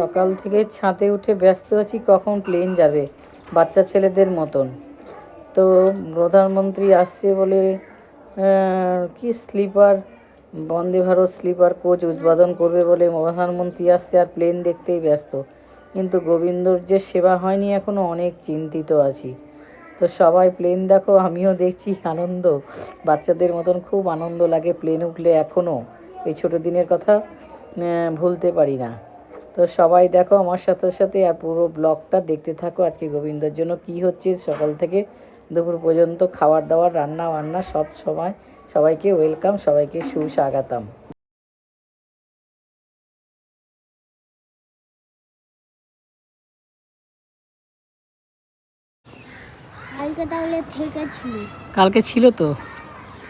সকাল থেকে ছাদে উঠে ব্যস্ত আছি, কখন প্লেন যাবে, বাচ্চা ছেলেদের মতন। তো প্রধানমন্ত্রী আসছে বলে কি sleeper Vande Bharat sleeper coach উদ্বোধন করবে বলে প্রধানমন্ত্রী আসছে আর প্লেন দেখতেই ব্যস্ত। কিন্তু গোবিন্দর যে সেবা হয়নি এখনও অনেক চিন্তিত আছি। তো সবাই প্লেন দেখো, আমিও দেখছি আনন্দ। বাচ্চাদের মতন খুব আনন্দ লাগে প্লেন উঠলে এখনও এই ছোটো দিনের কথা ভুলতে পারি না। তো সবাই দেখো আমার সাথে সাথে আর পুরো ব্লগটা দেখতে থাকো। আজকে গোবিন্দর জন্য কি হচ্ছে? সকাল থেকে দুপুর পর্যন্ত খাবার দাবার রান্না বান্না সব সময়। সবাইকে ওয়েলকাম সবাইকে সুস্বাগতম। কালকে তাহলে থেকে ছিল। কালকে ছিল তো?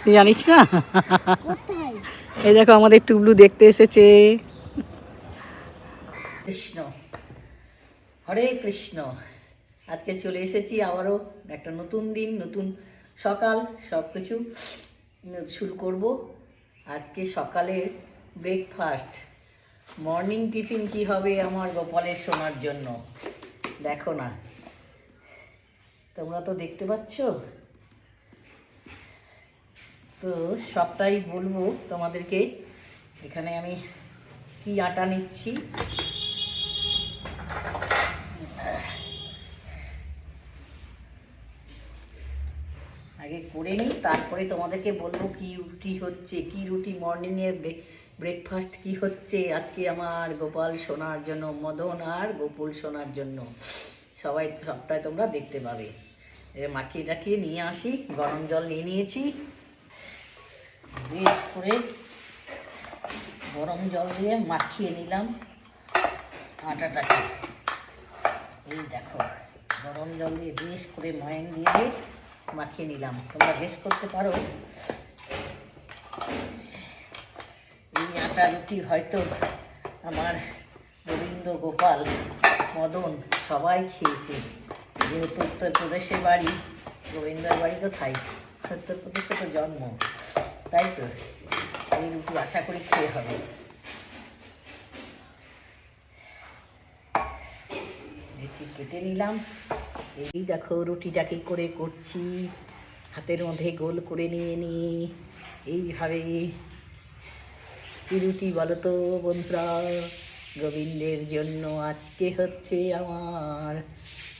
তুই জানিস না? এই দেখো আমাদের টুবলু দেখতে এসেছে। কৃষ্ণ। হরে কৃষ্ণ। আজকে চলে এসেছি আবারও একটা নতুন দিন, নতুন সকাল সব কিছু শুরু করব। আজকে সকালে ব্রেকফাস্ট মর্নিং টিফিন কি হবে আমার গোপালের শোনার জন্য? দেখো না। তোমরা তো দেখতে পাচ্ছ? তো সবটাই বলব তোমাদেরকে। এখানে আমি কি আটা নিচ্ছি? আগে করে নিই, তারপরে তোমাদেরকে বলব কি রুটি হচ্ছে, কি রুটি মর্নিংয়ের ব্রেকফাস্ট কি হচ্ছে, আজকে আমার গোপাল সোনার জন্য মদন আর গোকুল সোনার জন্য। সবাই সবটাই তোমরা দেখতে পাবে। মাখিয়ে টাখিয়ে নিয়ে আসি, গরম জল নিয়ে নিয়েছি। করে গরম জল দিয়ে মাখিয়ে নিলাম আটাটাকে। এই দেখো, গরম জল দিয়ে বেশ করে ময়ান দিয়ে মাখিয়ে নিলাম। তোমরা বেশ করতে পারো। এই আটা রুটি হয়তো আমার গোবিন্দ গোপাল মদন সবাই খেয়েছে। যেহেতু উত্তরপ্রদেশের বাড়ি গোবিন্দর বাড়ি কোথায়? উত্তরপ্রদেশে তো জন্ম। তাই তো? এই রুটি আশা করি খেয়ে হবে। কেটে নিলাম। এই দেখো রুটিটা কি করে করছি। হাতের মধ্যে গোল করে নিয়ে নি। এইভাবে। কি রুটি বলো তো বন্ধুরা? গোবিন্দের জন্য আজকে হচ্ছে আমার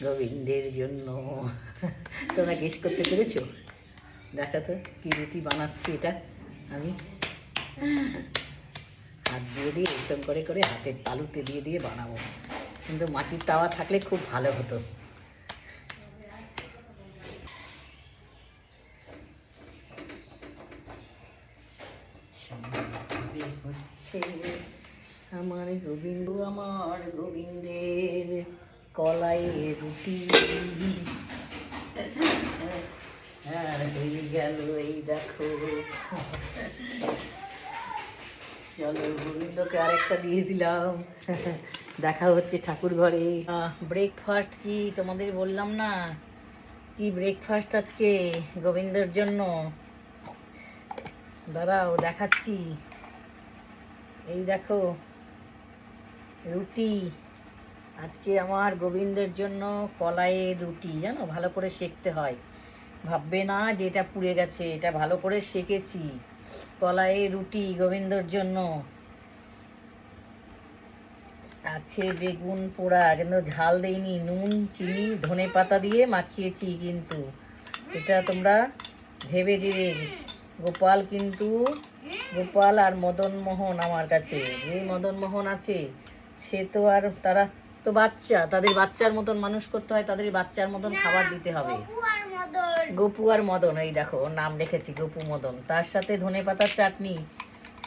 গোবিন্দের জন্য। তোমরা গেস করতে পেরেছ? দেখো তো, কি রুটি বানাচ্ছি এটা আমি। হাত দিয়ে দিয়ে এরকম করে করে হাতের তালুতে দিয়ে দিয়ে বানাবো। কিন্তু মাটির তাওয়া থাকলে খুব ভালো হতো। এইভাবে আমার গোবিন্দ, আমার গোবিন্দের কলাই রুটি। আর হয়ে গেল এই দেখো। চলো গোবিন্দকে আরেকটা দিয়ে দিলাম। দেখা হচ্ছে ঠাকুর ঘরে। ব্রেকফাস্ট কি তোমাদের বললাম না? কি ব্রেকফাস্ট আজকে গোবিন্দর জন্য? দাঁড়াও, দেখাচ্ছি। এই দেখো, রুটি। আজকে আমার গোবিন্দের জন্য কলাইয়ের রুটি, জানো? ভালো করে সেকতে হয়। ভাববে না যে এটা পুড়ে গেছে, এটা ভালো করে সেকেছি। কলাইয়ের রুটি গোবিন্দর জন্য। আছে বেগুন পোড়া, কিন্তু ঝাল দেইনি। নুন, চিনি, ধনে পাতা দিয়ে মাখিয়েছি কিন্তু। এটা তোমরা ভেবে দিবে। গোপাল কিন্তু গোপাল আর মদন মোহন আমার কাছে। যে মদন মোহন আছে সে তো আর তারা তো বাচ্চা তাদের বাচ্চার মতন মানুষ করতে হয় তাদের বাচ্চার মতন খাবার দিতে হবে। গপু আর মদন এই দেখো ওর নাম রেখেছি গপু মদন। তার সাথে ধনে পাতার চাটনি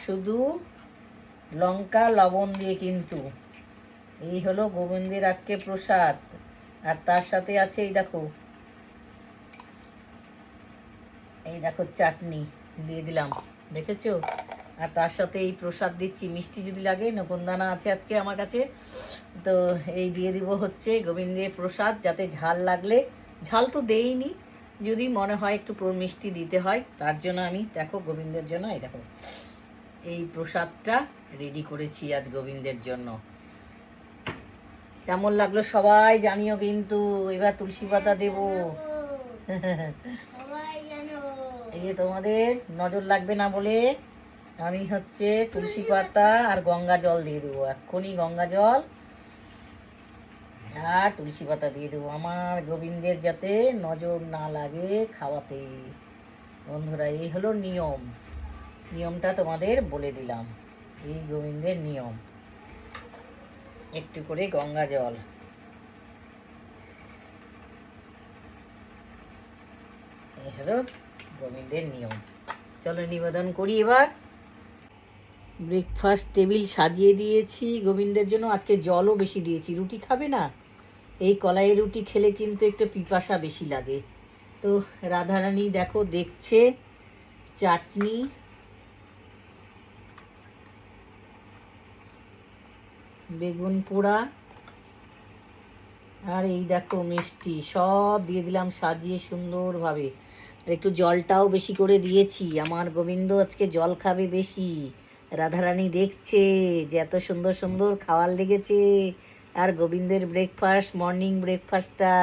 শুধু লঙ্কা লবণ দিয়ে কিন্তু। এই হলো গোবিন্দের আজকে প্রসাদ। আর তার সাথে আছে এই দেখো এই দেখো চাটনি দিয়ে দিলাম। দেখেছ? আর তার সাথে এই প্রসাদ দিচ্ছি। মিষ্টি যদি লাগে নকুনদানা আছে আজকে আমার কাছে। তো এই দিয়ে দিব হচ্ছে গোবিন্দের প্রসাদ যাতে ঝাল লাগলে। ঝাল তো দেইনি যদি মনে হয় একটু প্র- মিষ্টি দিতে হয় তার জন্য আমি দেখো গোবিন্দের জন্য এই দেখো এই প্রসাদটা রেডি করেছি আজ গোবিন্দের জন্য। কেমন লাগল সবাই জানিও কিন্তু এবার তুলসী পাতা দেবো। এই যে তোমাদের নজর লাগবে না বলে আমি হচ্ছে তুলসী পাতা আর গঙ্গা জল দিয়ে দেবো, এক্ষুনি গঙ্গা জল আর তুলসী পাতা দিয়ে দেবো। আমার গোবিন্দের যাতে নজর না লাগে খাওয়াতে। বন্ধুরা, এই হলো নিয়ম। নিয়মটা তোমাদের বলে দিলাম। এই গোবিন্দের নিয়ম। একটু করে গঙ্গা জল। এই হলো গোবিন্দের নিয়ম। চলো নিবেদন করি এবার। ব্রেকফাস্ট টেবিল সাজিয়ে দিয়েছি গোবিন্দের জন্য। আজকে জলও বেশি দিয়েছি। রুটি খাবে না? এই কলাইয়ের রুটি খেলে কিন্তু একটু পিপাসা বেশি লাগে। তো রাধারানী দেখো দেখছে চাটনি। বেগুন পোড়া। আর এই দেখো মিষ্টি। সব দিয়ে দিলাম সাজিয়ে সুন্দরভাবে। আর একটু জলটাও বেশি করে দিয়েছি। আমার গোবিন্দ আজকে জল খাবে বেশি। রাধারানী দেখছে যে এত সুন্দর সুন্দর খাওয়ার লেগেছে। আর গোবিন্দের ব্রেকফাস্ট মর্নিং ব্রেকফাস্টটা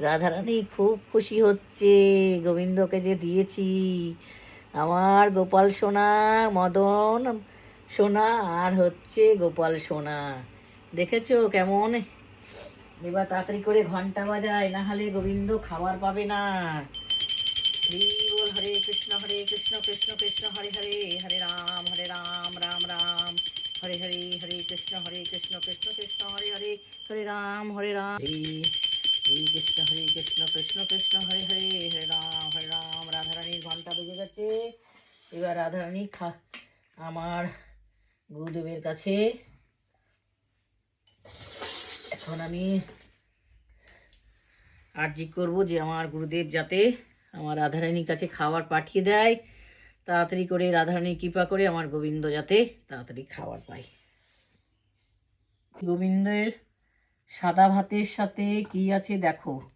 রাধারানী খুব খুশি হচ্ছে গোবিন্দকে যে দিয়েছি। আমার গোপাল সোনা, মদন সোনা আর হচ্ছে গোপাল সোনা। দেখেছ কেমন? এবার তাড়াতাড়ি করে ঘণ্টা বাজায় না হলে গোবিন্দ খাবার পাবে না। হরি হরে কৃষ্ণ হরে কৃষ্ণ কৃষ্ণ কৃষ্ণ, হরে হরে হরে রাম হরে রাম রাম রাম। হরে হরে হরে কৃষ্ণ হরে কৃষ্ণ কৃষ্ণ কৃষ্ণ, হরে হরে হরে রাম হরে রাম। হরে কৃষ্ণ হরে কৃষ্ণ কৃষ্ণ কৃষ্ণ, হরে হরে হরে রাম হরে রাম। রাধারানীর ঘণ্টা বেজে গেছে। এবার রাধারানী খা, আমার গুরুদেবের কাছে। এখন আমি আর্জি করব যে আমার গুরুদেব যাতে আমার রাধারানীর কাছে খাবার পাঠিয়ে দেয়। তাড়াতাড়ি করে রাধারানীর কৃপা করে আমার গোবিন্দ যাতে তাড়াতাড়ি খাবার পায়। গোবিন্দের সাদা ভাতের সাথে কি আছে দেখো।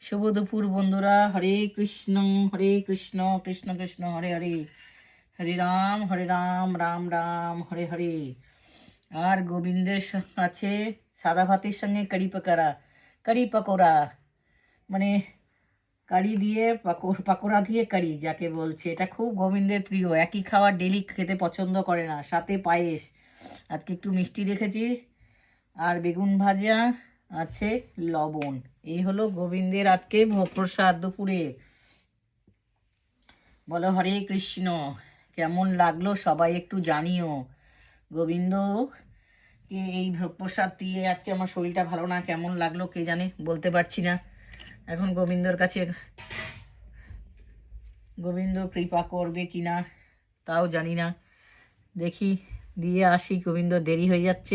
শুভ দুপুর বন্ধুরা। হরে কৃষ্ণ হরে কৃষ্ণ কৃষ্ণ কৃষ্ণ, হরে হরে। হরে রাম হরে রাম রাম রাম, হরে হরে। আর গোবিন্দের আছে সাদা ভাতের সঙ্গে কারি পাকোড়া কারি পাকোড়া মানে কারি দিয়ে পাকো- পাকোড়া দিয়ে কারি যাকে বলছে এটা খুব গোবিন্দের প্রিয়, একই খাবার ডেলি খেতে পছন্দ করে না, সাথে পায়েস। আজকে একটু মিষ্টি রেখেছি, আর বেগুন ভাজা আছে লবণ। এই হলো গোবিন্দের আজকে প্রসাদ দুপুরে। বলো হরে কৃষ্ণ, কেমন লাগল সবাই একটু জানিও। গোবিন্দ এই ভোগ প্রসাদ দিয়ে আজকে আমার শরীরটা ভালো না, কেমন লাগল কে জানে, বলতে পারছি না। এখন গোবিন্দর কাছে গোবিন্দ কৃপা করবে কিনা, তাও জানি না। দেখি, দিয়ে আসি, গোবিন্দ দেরি হয়ে যাচ্ছে।